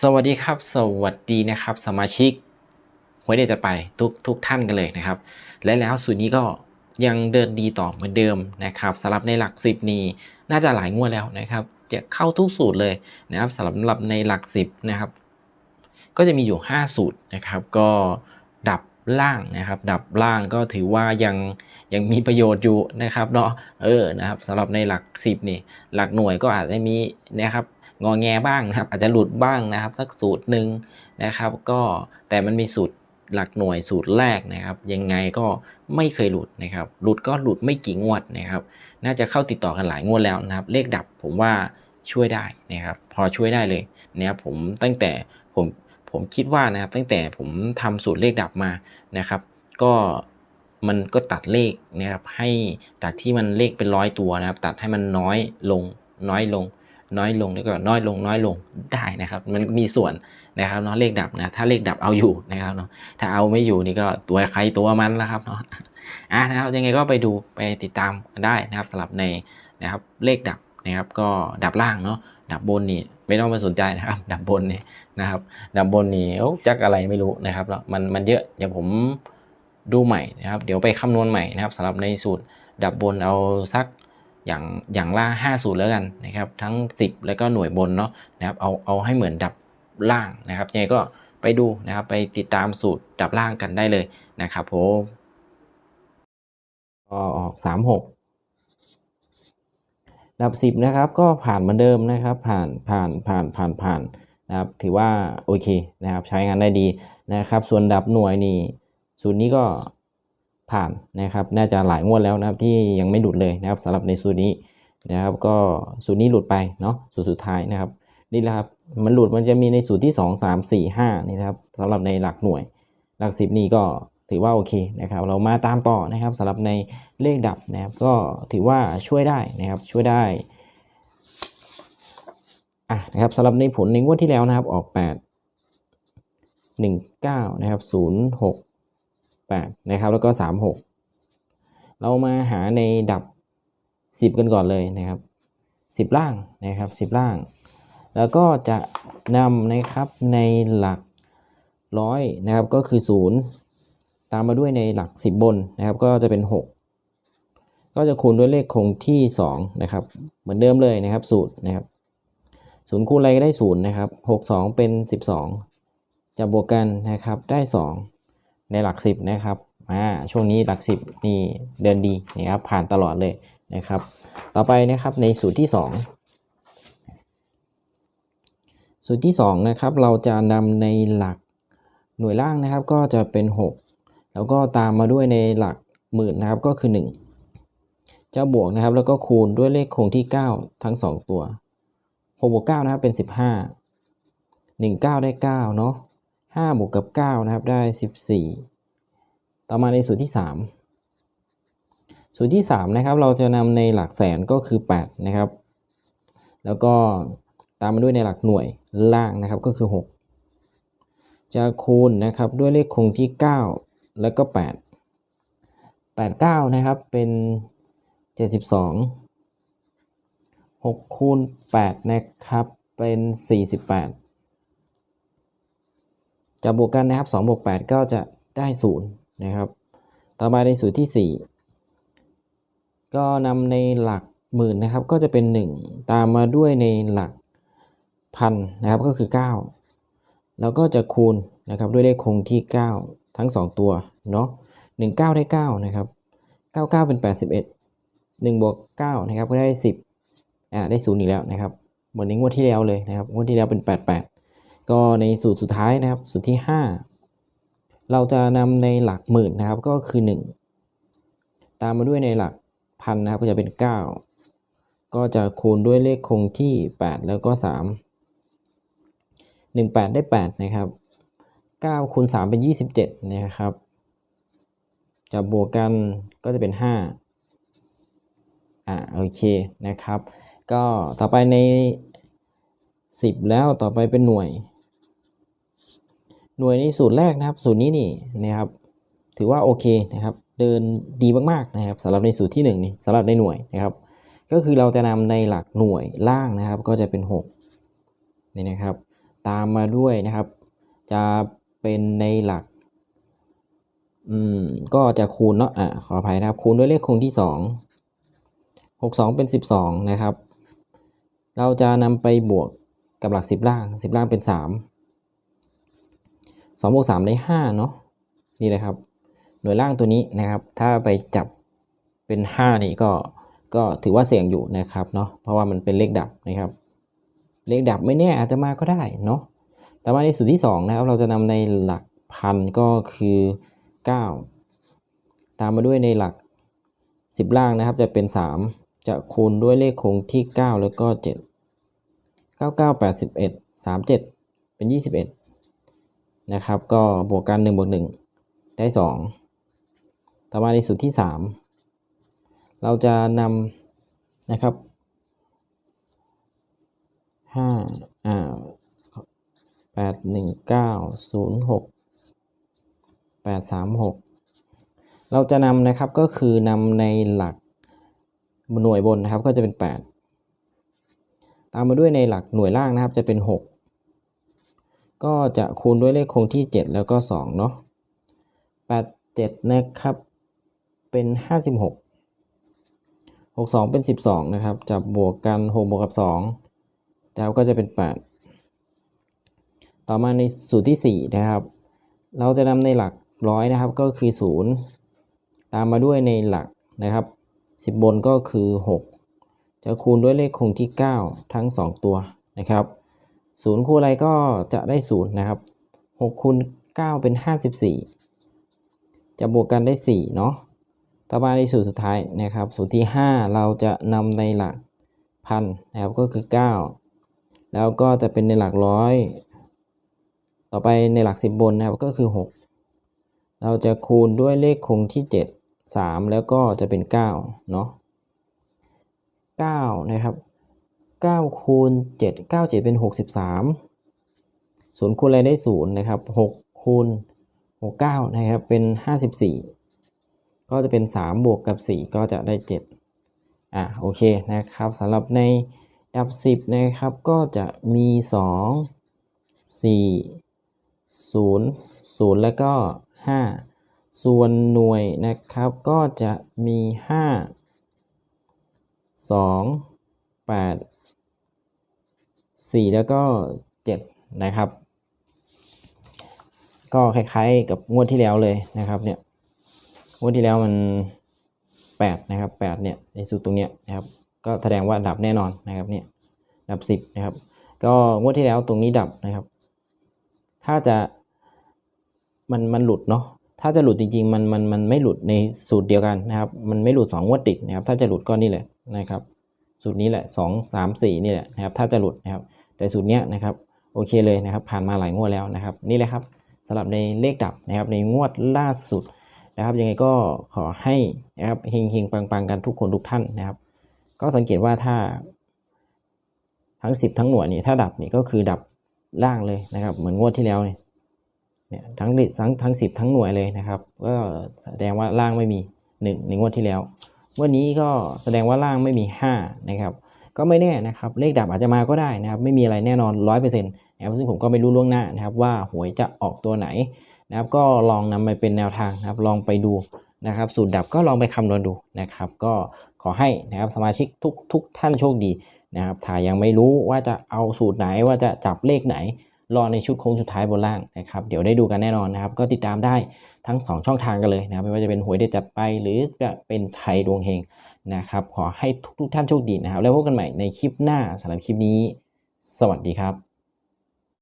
สวัสดีครับ สวัสดีนะครับ สมาชิกหวยเด็ดจะไปทุกทุกท่านกันเลยนะครับ และแล้วสูตรนี้ก็ยังเดินดีต่อเหมือนเดิมนะครับสำหรับในหลักสิบนี้น่าจะหลายงวดแล้วนะครับ จะเข้าทุกสูตรเลยนะครับสำหรับในหลักสิบนะครับ ก็จะมีอยู่ 5 สูตรนะครับ ก็ดับล่างนะครับ ดับล่างก็ถือว่ายังยังมีประโยชน์อยู่นะครับเนาะเออนะครับสำหรับในหลัก 10 นี่ หลักหน่วยก็อาจจะมีนะครับ งอแงบ้างนะครับ อาจจะหลุดบ้างนะครับ สักสูตรหนึ่งนะครับ ก็แต่มันมีสูตรหลักหน่วยสูตรแรกนะครับ ยังไงก็ไม่เคยหลุดนะครับ หลุดก็หลุดไม่กี่งวดนะครับ น่าจะเข้าติดต่อกันหลายงวดแล้วนะครับ เลขดับผมว่าช่วยได้นะครับ พอช่วยได้เลยนะครับผมตั้งแต่ผมผมคิดว่านะครับ ตั้งแต่ผมทำสูตรเลขดับมานะครับ ก็มันก็ตัดเลขนะครับ ให้จากที่มันเลขเป็นร้อยตัวนะครับ ตัดให้มันน้อยลงน้อยลง น้อยลงแล้วก็น้อยลงน้อยลงได้นะครับ มันมีส่วนนะครับเนาะเลขดับนะถ้าเลขดับเอาอยู่นะครับเนาะถ้าเอาไม่อยู่นี่ก็ตัวใครตัวมันแล้วครับเนาะอะนะครับยังไงก็ไปดูไปติดตามได้นะครับสำหรับในนะครับเลขดับนะครับก็ดับล่างเนาะดับบนนี่ไม่ต้องไปสนใจนะครับ ดับบนนี่นะครับ ดับบนนี่โอ้จักอะไรไม่รู้นะครับเนาะมันมันเยอะเดี๋ยวผมดูใหม่นะครับ เดี๋ยวไปคำนวณใหม่นะครับสำหรับในสูตรดับบนเอาสัก อย่างอย่างล่า5สูตรแล้วกันนะครับทั้ง 10 แล้วก็หน่วยบนเนาะนะครับเอาเอาให้เหมือนดับล่างนะครับยังไงก็ไปดูนะครับไปติดตามสูตรดับล่างกันได้เลยนะครับผมก็ออกสามหกดับสิบนะครับก็ผ่านเหมือนเดิมนะครับ ผ่านผ่านผ่านผ่านผ่านนะครับถือว่าโอเคนะครับใช้งานได้ดีนะครับ ส่วนดับหน่วยนี่สูตรนี้ก็ ผ่านนะครับ น่าจะหลายงวดแล้วนะครับที่ยังไม่หลุดเลยนะครับสำหรับในสูตรนี้นะครับ ก็สูตรนี้หลุดไปเนาะสูตรสุดท้ายนะครับนี่แหละครับมันหลุดมันจะมีในสูตรที่ 2 3 4 5นี่นะครับสำหรับในหลักหน่วย หลักสิบนี่ก็ถือว่าโอเคนะครับ เรามาตามต่อนะครับสำหรับในเลขดับนะครับ ก็ถือว่าช่วยได้นะครับช่วยได้อะนะครับสำหรับในผลในงวดที่แล้วนะครับออก 8 1 9นะครับ0 6 8นะครับแล้วก็ 3 6 เรามาหาในดับ 10 กันก่อนเลยนะครับ 10 ล่างนะครับ 10 ล่าง แล้วก็จะนำนะครับในหลักร้อยนะครับก็คือ 0 ตามมาด้วยในหลัก 10 บนนะครับก็จะเป็น 6 ก็จะคูณด้วยเลขคงที่ 2 นะครับ เหมือนเดิมเลยนะครับสูตรนะครับศูนย์คูณอะไรก็ได้ศูนย์นะครับ6 2เป็น12จะบวกกันนะครับได้2 ในหลัก 10 นะครับอ่าช่วงนี้หลัก 10 นี่เดินดีนะครับผ่านตลอดเลยนะครับ ต่อไปนะครับในสูตรที่ 2 สูตรที่2นะครับเราจะนำในหลักหน่วยล่างนะครับก็จะเป็น 6 แล้วก็ตามมาด้วยในหลักหมื่นนะครับก็คือ1เจ้าบวกนะครับแล้วก็คูณด้วยเลขคงที่ 9 ทั้ง 2 ตัว6บวก9นะครับเป็น 15 1 9 ได้9เนาะ 5บวกกับ9นะครับได้ 14 ต่อมาในสูตรที่ 3 สูตรที่3นะครับเราจะนำในหลักแสนก็คือ8นะครับแล้วก็ตามมาด้วยในหลักหน่วยล่างนะครับก็คือ 6 จะคูณนะครับด้วยเลขคงที่ 9 แล้วก็ 8 8 9 นะครับเป็น 72 6คูณ8นะครับเป็น 48 จะบวกกันนะครับ2บวก8ก็จะได้0นะครับต่อมาในสูตรที่ 4 ก็นำในหลักหมื่นนะครับก็จะเป็น 1 ตามมาด้วยในหลักพันนะครับก็คือ 9 แล้วก็จะคูณนะครับด้วยเลขคงที่ 9 ทั้ง 2 ตัวเนาะ1 9 ได้ 9 นะครับ 9 9 เป็น 81 1บวก9นะครับก็ได้ 10อ่าได้ 0 อีกแล้วนะครับเหมือนในงวดที่แล้วเลยนะครับงวดที่แล้วเป็น 88 ก็ในสูตรสุดท้ายนะครับ สูตรที่ 5 เราจะนำในหลักหมื่นนะครับก็คือ 1 ตามมาด้วยในหลักพันนะครับก็จะเป็น 9 ก็จะคูณด้วยเลขคงที่ 8 แล้วก็ 3 1 8 ได้ 8 นะครับ9คูณ3เป็น 27 นะครับ จะบวกกันก็จะเป็น 5 อ่าโอเคนะครับ ก็ต่อไปใน 10 แล้วต่อไปเป็นหน่วย หน่วยในสูตรแรกนะครับ สูตรนี้นี่นะครับ ถือว่าโอเคนะครับ เดินดีมากๆนะครับสำหรับในสูตรที่1นี่สำหรับในหน่วยนะครับ ก็คือเราจะนำในหลักหน่วยล่างนะครับ ก็จะเป็น6นี่นะครับ ตามมาด้วยนะครับ จะเป็นในหลักอืมก็จะคูณเนาะอะขออภัยนะครับ คูณด้วยเลขคงที่สองหกสองเป็นสิบสองนะครับ เราจะนำไปบวกกับหลักสิบล่างสิบล่างเป็นสามสองบวกสามได้ห้าเนาะนี่เลยครับ หน่วยล่างตัวนี้นะครับ ถ้าไปจับเป็นห้านี่ก็ก็ถือว่าเสี่ยงอยู่นะครับเนาะเพราะว่ามันเป็นเลขดับนะครับ เลขดับไม่แน่อาจจะมาก็ได้เนาะแต่ว่าในสูตรที่2นะครับเราจะนำในหลักพันก็คือ 9 ตามมาด้วยในหลัก 10 ล่างนะครับ จะเป็น 3 จะคูณด้วยเลขคงที่ 9 แล้วก็ 7 99 81 37 เป็น 21 นะครับ ก็บวกกัน1บวก1ได้ 2 ต่อมาในสูตรที่ 3 เราจะนำนะครับห้าอ่าแปดหนึ่งเก้าศูนย์หกแปดสามหกเราจะนำนะครับก็คือนำในหลักหน่วยบนนะครับก็จะเป็นแปดตามมาด้วยในหลักหน่วยล่างนะครับจะเป็นห ก็จะคูณด้วยเลขคงที่เจ็ดแล้วก็สองเนาะแปดเจ็ดนะครับ เป็นห้าสิบหกหกสองเป็นสิบสองนะครับจะบวกกันหกบวกกับสองแล้วก็จะเป็น 8 ต่อมาในสูตรที่ 4 นะครับ เราจะนำในหลักร้อยนะครับก็คือ 0 ตามมาด้วยในหลักนะครับ 10 บนก็คือ 6 จะคูณด้วยเลขคงที่ 9 ทั้ง 2 ตัวนะครับ 0คูณอะไรก็จะได้0นะครับ6คูณ9เป็น54จะบวกกันได้4เนาะต่อมาในสูตรสุดท้ายนะครับ สูตรที่5เราจะนำในหลักพันนะครับก็คือ9แล้วก็จะเป็นในหลักร้อยต่อไปในหลัก10บนนะครับก็คือ6เราจะคูณด้วยเลขคงที่7 3แล้วก็จะเป็น9เนาะ9นะครับ 9คูณ7 9 7 เป็น 63 0คูณอะไรได้ 0 นะครับ 6 คูณ 69 นะครับ เป็น 54 ก็จะเป็น 3 บวกกับ 4 ก็จะได้ 7 อะ โอเคนะครับสำหรับในดับ 10 นะครับ ก็จะมี 2 4 0 0 แล้วก็ 5 ส่วนหน่วยนะครับ ก็จะมี 5 2 8 4 แล้วก็ 7 นะครับ ก็คล้ายๆกับงวดที่แล้วเลยนะครับเนี่ยงวดที่แล้วมัน 8 นะครับ 8 เนี่ยในสูตรตรงเนี้ยนะครับ ก็แสดงว่าดับแน่นอนนะครับเนี่ยดับ 10 นะครับ ก็งวดที่แล้วตรงนี้ดับนะครับ ถ้าจะมันมันหลุดเนาะถ้าจะหลุดจริงๆ มันมันมันไม่หลุดในสูตรเดียวกันนะครับ มันไม่หลุด2งวดติดนะครับ ถ้าจะหลุดก็นี่แหละนะครับ สูตรนี้แหละ 2 3 4 นี่แหละนะครับ ถ้าจะหลุดนะครับ แต่สูตรเนี้ยนะครับโอเคเลยนะครับผ่านมาหลายงวดแล้วนะครับนี่แหละครับสำหรับในเลขดับนะครับในงวดล่าสุดนะครับยังไงก็ขอให้นะครับเฮงๆปังๆกันทุกคนทุกท่านนะครับ ก็สังเกตว่าถ้าทั้ง 10 ทั้งหน่วยนี่ถ้าดับนี่ก็คือดับล่างเลยนะครับ เหมือนงวดที่แล้วเนี่ยทั้งทั้งทั้ง10ทั้งหน่วยเลยนะครับ ก็แสดงว่าล่างไม่มี1ในงวดที่แล้วงวันนี้ก็แสดงว่าล่างไม่มี5นะครับ ก็ไม่แน่นะครับเลขดับอาจจะมาก็ได้นะครับไม่มีอะไรแน่นอน 100%นะครับซึ่งผมก็ไม่รู้ล่วงหน้านะครับว่าหวยจะออกตัวไหนนะครับก็ลองนำไปเป็นแนวทางนะครับลองไปดูนะครับสูตรดับก็ลองไปคำนวณดูนะครับก็ขอให้นะครับสมาชิกทุกทุกท่านโชคดีนะครับถ้ายังไม่รู้ว่าจะเอาสูตรไหนว่าจะจับเลขไหน รอในชุดโค้งสุดท้ายบนล่างนะครับเดี๋ยวได้ดูกันแน่นอนนะครับ ก็ติดตามได้ทั้ง 2 ช่องทางกันเลยนะครับไม่ว่าจะเป็นหวยเด็ดจัดไป หรือจะเป็นไทยดวงเฮงนะครับ ขอให้ทุกๆท่านโชคดีนะครับ แล้วพบกันใหม่ในคลิปหน้าสำหรับคลิปนี้ สวัสดีครับ